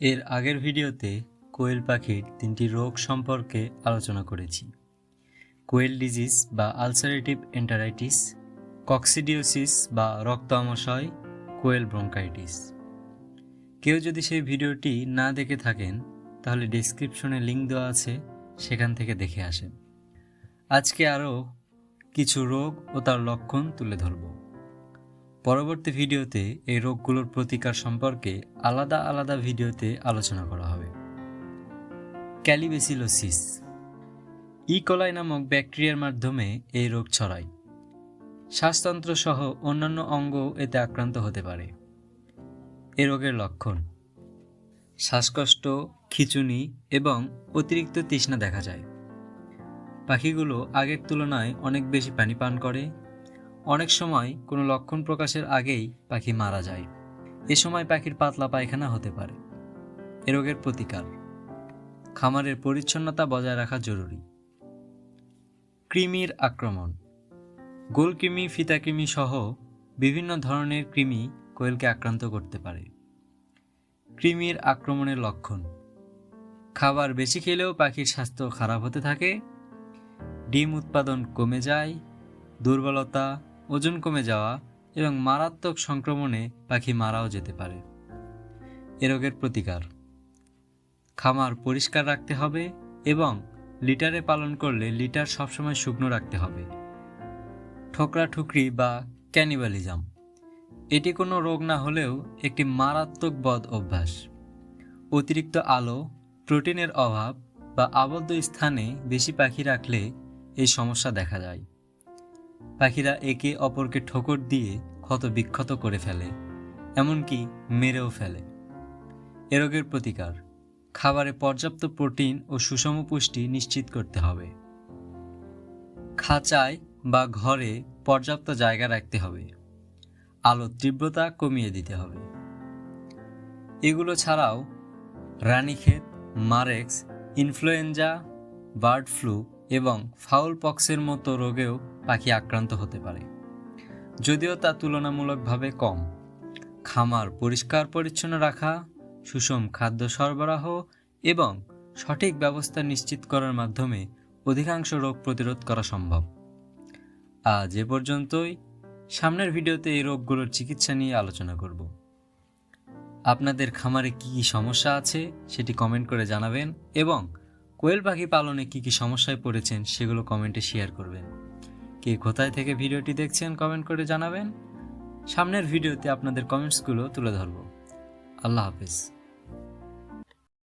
এর আগের ভিডিওতে কোয়েল পাখির তিনটি রোগ সম্পর্কে আলোচনা করেছি। কোয়েল ডিজিজ বা আলসারেটিভ এন্টারাইটিস, কক্সিডিওসিস বা রক্ত আমাশয় কোয়েল ব্রঙ্কাইটিস। কেউ যদি সেই ভিডিওটি না দেখে থাকেন, তাহলে ডেসক্রিপশনে লিঙ্ক দেওয়া আছে, সেখান থেকে দেখে আসেন। আজকে আরও কিছু রোগ ও তার লক্ষণ তুলে ধরব। পরবর্তী ভিডিওতে এই রোগগুলোর প্রতিকার সম্পর্কে আলাদা আলাদা ভিডিওতে আলোচনা করা হবে। ক্যালিবেসিলোসিস। ইকোলাই নামক ব্যাকটেরিয়ার মাধ্যমে এই রোগ ছড়ায়। শ্বাসতন্ত্র সহ অন্যান্য অঙ্গ এতে আক্রান্ত হতে পারে। এ রোগের লক্ষণ। শ্বাসকষ্ট, খিঁচুনি এবং অতিরিক্ত তৃষ্ণা দেখা যায়। পাখিগুলো আগের তুলনায় অনেক বেশি পানি পান করে অনেক সময় কোনো লক্ষণ প্রকাশের আগেই পাখি মারা যায়। এ সময় পাখির পাতলা পায়খানা হতে পারে। এ রোগের প্রতিকার। খামারের পরিচ্ছন্নতা বজায় রাখা জরুরি। কৃমির আক্রমণ। গোলকৃমি ফিতাকৃমি সহ বিভিন্ন ধরনের কৃমি কোয়েলকে আক্রান্ত করতে পারে। কৃমির আক্রমণের লক্ষণ। খাবার বেশি খেলেও পাখির স্বাস্থ্য খারাপ হতে থাকে। ডিম উৎপাদন কমে যায়। দুর্বলতা ওজন কমে যাওয়া এবং মারাত্মক সংক্রমণে পাখি মারাও যেতে পারে। এ রোগের প্রতিকার। খামার পরিষ্কার রাখতে হবে এবং লিটারে পালন করলে লিটার সবসময় শুকনো রাখতে হবে। ঠোকরা ঠুকরি বা ক্যানিবালিজম। এটি কোনো রোগ না হলেও একটি মারাত্মক বদ অভ্যাস। অতিরিক্ত আলো, প্রোটিনের অভাব বা আবদ্ধ স্থানে বেশি পাখি রাখলে এই সমস্যা দেখা যায়। পাখিরা একে অপরকে ঠোকর দিয়ে ক্ষত বিক্ষত করে ফেলে, এমনকি মেরেও ফেলে। এ রোগের প্রতিকার, খাবারে পর্যাপ্ত প্রোটিন ও সুষম পুষ্টি নিশ্চিত করতে হবে। খাঁচায় বা ঘরে পর্যাপ্ত জায়গা রাখতে হবে। আলোর তীব্রতা কমিয়ে দিতে হবে। এগুলো ছাড়াও Ranikhet, Marek's, influenza, bird flu এবং ফাউল পক্সের মতো রোগেও পাখি আক্রান্ত হতে পারে। যদিও তা তুলনামূলকভাবে কম। খামার পরিষ্কার পরিচ্ছন্ন রাখা, সুষম খাদ্য সরবরাহ এবং সঠিক ব্যবস্থা নিশ্চিত করার মাধ্যমে অধিকাংশ রোগ প্রতিরোধ করা সম্ভব। আজ এ পর্যন্তই। সামনের ভিডিওতে এই রোগগুলোর চিকিৎসা নিয়ে আলোচনা করব। আপনাদের খামারে কী কী সমস্যা আছে সেটি কমেন্ট করে জানাবেন এবং কোয়েল পাখি পালনে কী কী সমস্যায় পড়েছেন সেগুলো কমেন্টে শেয়ার করবেন। কে কোথায় থেকে ভিডিওটি দেখছেন কমেন্ট করে জানাবেন। সামনের ভিডিওতে আপনাদের কমেন্টসগুলো তুলে ধরব। আল্লাহ হাফিজ।